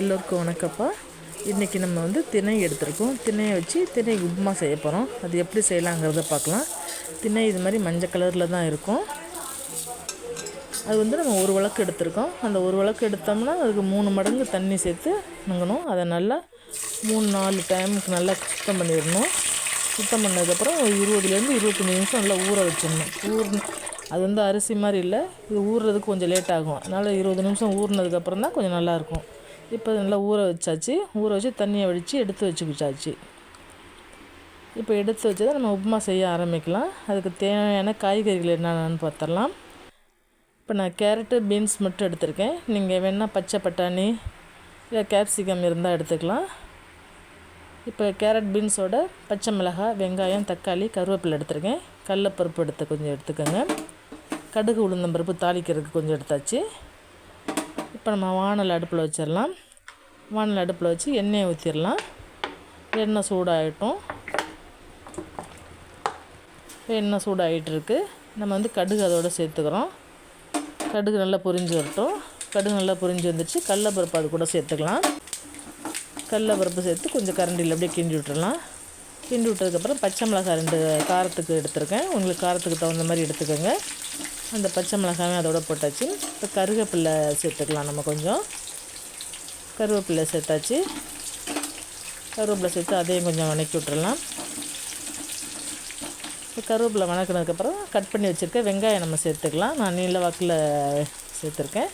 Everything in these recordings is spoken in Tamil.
எல்லோருக்கும் வணக்கப்பா இன்றைக்கி நம்ம வந்து திணை எடுத்திருக்கோம். திணையை வச்சு திணை உப்புமா செய்ய போகிறோம் அது எப்படி செய்யலாங்கிறத பார்க்கலாம். திணை இது மாதிரி மஞ்சள் கலரில் தான் இருக்கும். அது வந்து நம்ம ஒரு விளக்கு எடுத்திருக்கோம். அந்த ஒரு விளக்கு எடுத்தோம்னா அதுக்கு மூணு மடங்கு தண்ணி சேர்த்து நுங்கணும். அதை நல்லா மூணு நாலு டைமுக்கு நல்லா சுத்தம் பண்ணிடணும். சுத்தம் பண்ணதுக்கப்புறம் இருபதுலேருந்து இருபத்தஞ்சி நிமிஷம் நல்லா ஊற வச்சிடணும். ஊர் அது வந்து அரிசி மாதிரி இல்லை. இது ஊறுறதுக்கு கொஞ்சம் லேட் ஆகும். அதனால் இருபது நிமிஷம் ஊறினதுக்கப்புறம் தான் கொஞ்சம் நல்லாயிருக்கும் இப்போ நல்லா ஊற வச்சாச்சு. ஊற வச்சு தண்ணியை வடித்து எடுத்து வச்சுக்கிச்சாச்சு இப்போ எடுத்து வச்சு தான் நம்ம உப்புமா செய்ய ஆரம்பிக்கலாம். அதுக்கு தேவையான காய்கறிகள் என்னென்னு பார்த்துடலாம். இப்போ நான் கேரட்டு பீன்ஸ் மட்டும் எடுத்திருக்கேன். நீங்கள் வேணால் பச்சை பட்டாணி இல்லை கேப்சிகம் இருந்தால் எடுத்துக்கலாம். இப்போ கேரட் பீன்ஸோட பச்சை மிளகாய் வெங்காயம் தக்காளி கருவேப்பிலை எடுத்துருக்கேன். கடலப்பருப்பு எடுத்து கொஞ்சம் எடுத்துக்கோங்க. கடுகு உளுந்தம்பருப்பு தாளிக்கிறதுக்கு கொஞ்சம் எடுத்தாச்சு. இப்போ நம்ம வானல் அடுப்பில் வச்சிடலாம். வானல் அடுப்பில் வச்சு எண்ணெயை ஊற்றிடலாம் எண்ணெய் சூடாகட்டும் எண்ணெய் சூடாகிட்டுருக்கு நம்ம வந்து கடுகு அதோடு சேர்த்துக்கிறோம். கடுகு நல்லா பொரிஞ்சு வரட்டும். கடுகு நல்லா பொரிஞ்சு வந்துடுச்சு கடலப்பருப்பு அது கூட சேர்த்துக்கலாம். கடலப்பருப்பு சேர்த்து கொஞ்சம் கரண்டியில் அப்படியே கிண்டி விட்டுடலாம் கிண்டி விட்டதுக்கப்புறம் பச்சை மிளகாய் ரெண்டு காரத்துக்கு எடுத்துருக்கேன். உங்களுக்கு காரத்துக்கு தகுந்த மாதிரி எடுத்துக்கோங்க. அந்த பச்சை மிளகாயும் அதோட போட்டாச்சு. இப்போ கருவேப்பில்லை சேர்த்துக்கலாம் நம்ம கொஞ்சம். கருவேப்பிலை சேர்த்தாச்சு. கருவேப்பிலை சேர்த்து அதையும் கொஞ்சம் வணக்கி விட்டுறலாம். இப்போ கருவேப்பிலை வணக்கினதுக்கப்புறம் கட் பண்ணி வச்சுருக்க வெங்காயம் நம்ம சேர்த்துக்கலாம். நான் நீல வாக்கில் சேர்த்துருக்கேன்.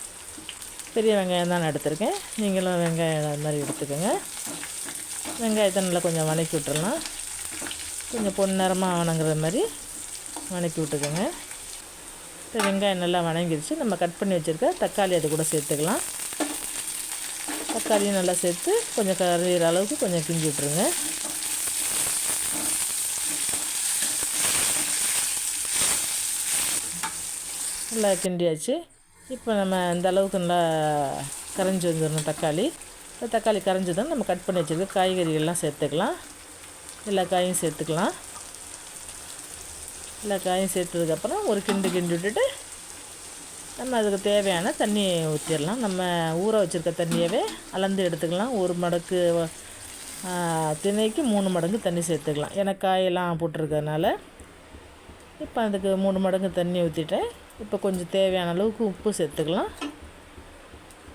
பெரிய வெங்காயம் தான் எடுத்திருக்கேன். நீங்களும் வெங்காயம் அது மாதிரி எடுத்துக்கோங்க. வெங்காயத்தை நல்லா கொஞ்சம் வணக்கி விட்டுறலாம். கொஞ்சம் பொன் நேரமாக வணங்குற மாதிரி வணக்கி விட்டுக்கோங்க. இப்போ வெங்காயம் நல்லா வணங்கிடுச்சு நம்ம கட் பண்ணி வச்சுருக்க தக்காளி அது கூட சேர்த்துக்கலாம். தக்காளியும் நல்லா சேர்த்து கொஞ்சம் கரையிற அளவுக்கு கொஞ்சம் கிஞ்சி விட்ருங்க நல்லா கிண்டியாச்சு. இப்போ நம்ம இந்த அளவுக்கு நல்லா கரைஞ்சி வந்துடணும் தக்காளி. இப்போ தக்காளி கரைஞ்சதும் நம்ம கட் பண்ணி வச்சுருக்க காய்கறிகள்லாம் சேர்த்துக்கலாம். எல்லா காயும் சேர்த்துக்கலாம். எல்லா காயும் சேர்த்ததுக்கப்புறம் ஒரு கிண்டு கிண்டு விட்டுட்டு நம்ம அதுக்கு தேவையான தண்ணியை ஊற்றிடலாம் நம்ம ஊற வச்சுருக்க தண்ணியவே அளந்து எடுத்துக்கலாம். ஒரு மடக்கு திணைக்கு மூணு மடங்கு தண்ணி சேர்த்துக்கலாம். ஏன்னா காயெல்லாம் போட்டிருக்கறனால இப்போ அதுக்கு மூணு மடங்கு தண்ணி ஊற்றிட்டேன் இப்போ கொஞ்சம் தேவையான அளவுக்கு உப்பு சேர்த்துக்கலாம்.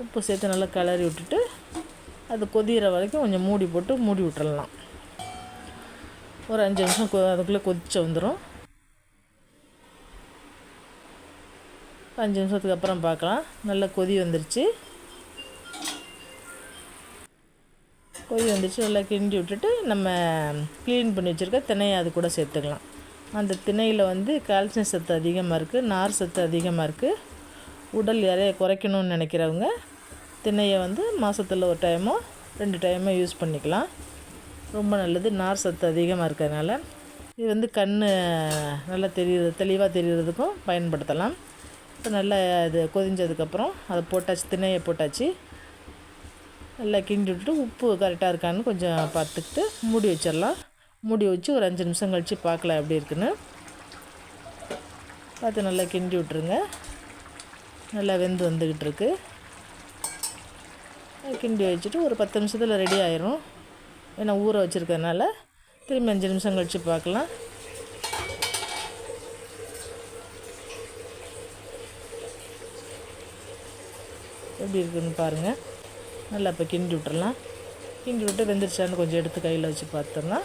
உப்பு சேர்த்து நல்லா கிளறி விட்டுட்டு அது கொதிகிற வரைக்கும் கொஞ்சம் மூடி போட்டு மூடி விட்டுறலாம். ஒரு அஞ்சு நிமிஷம் கொ அதுக்குள்ளே கொதிச்சு வந்துடும் அஞ்சு நிமிஷத்துக்கு அப்புறம் பார்க்கலாம். நல்லா கொதி வந்துருச்சு. கொதி வந்துருச்சு. நல்லா கிண்டி விட்டுட்டு நம்ம க்ளீன் பண்ணி வச்சுருக்க திணையை அது கூட சேர்த்துக்கலாம். அந்த திணையில் வந்து கால்சியம் சத்து அதிகமாக இருக்குது நார் சத்து அதிகமாக இருக்குது உடல் எறையை குறைக்கணும்னு நினைக்கிறவங்க திணையை வந்து மாதத்தில் ஒரு டைமோ ரெண்டு டைமோ யூஸ் பண்ணிக்கலாம். ரொம்ப நல்லது. நார் சத்து அதிகமாக இருக்கிறதுனால. இது வந்து கண் நல்லா தெரியுது தெளிவாக தெரிகிறதுக்கும் பயன்படுத்தலாம். நல்லா இது கொதிஞ்சதுக்கப்புறம் அதை போட்டாச்சு திணையை போட்டாச்சு. நல்லா கிண்டி விட்டுட்டு உப்பு கரெக்டாக இருக்கான்னு கொஞ்சம் பார்த்துக்கிட்டு மூடி வச்சிடலாம். மூடி வச்சு ஒரு அஞ்சு நிமிஷம் கழித்து பார்க்கலாம் எப்படி இருக்குன்னு. பார்த்து நல்லா கிண்டி விட்ருங்க நல்லா வெந்து வந்துக்கிட்டு இருக்கு. கிண்டி வச்சுட்டு ஒரு பத்து நிமிஷத்தில் ரெடி ஆயிரும். ஏன்னா ஊற வச்சுருக்கறனால திரும்பி அஞ்சு நிமிஷம் கழித்து பார்க்கலாம். எப்படி இருக்குதுன்னு பாருங்கள் நல்லா இப்போ கிண்டி விட்டுறலாம். கிண்டி விட்டு வெந்துருச்சான்னு கொஞ்சம் எடுத்து கையில் வச்சு பார்த்தோம்னா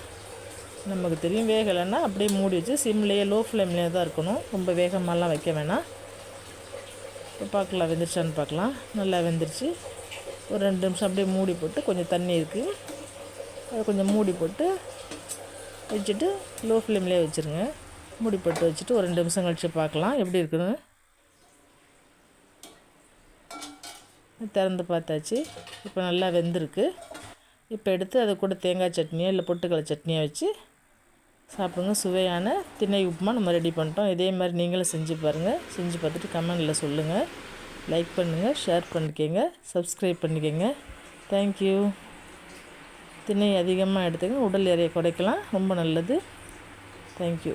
நமக்கு தெரியும். வேகலைன்னா அப்படியே மூடி வச்சு சிம்லேயே லோ ஃப்ளேம்லேயே தான் இருக்கணும். ரொம்ப வேகமாகலாம் வைக்க வேணாம். இப்போ பார்க்கலாம் வெந்துருச்சான்னு பார்க்கலாம். நல்லா வெந்துருச்சு. ஒரு ரெண்டு நிமிஷம் அப்படியே மூடி போட்டு கொஞ்சம் தண்ணி இருக்குது அதை கொஞ்சம் மூடி போட்டு வச்சுட்டு லோ ஃப்ளேம்லேயே வச்சுருங்க. மூடி போட்டு வச்சுட்டு ஒரு ரெண்டு நிமிஷம் கழித்து பார்க்கலாம். எப்படி இருக்குன்னு திறந்து பார்த்தாச்சு. இப்போ நல்லா வெந்திருக்கு. இப்போ எடுத்து அதை கூட தேங்காய் சட்னியோ இல்லை பொட்டுக்கடலை சட்னியோ வச்சு சாப்பிடுங்க. சுவையான திணை உப்புமா நம்ம ரெடி பண்ணிட்டோம். இதே மாதிரி நீங்களும் செஞ்சு பாருங்கள் செஞ்சு பார்த்துட்டு கமெண்டில் சொல்லுங்கள் லைக் பண்ணுங்கள் ஷேர் பண்ணிக்கோங்க சப்ஸ்கிரைப் பண்ணிக்கோங்க. தேங்க்யூ திணை அதிகமாக எடுத்துங்க. உடல் எறையை குறைக்கலாம். ரொம்ப நல்லது. தேங்க்யூ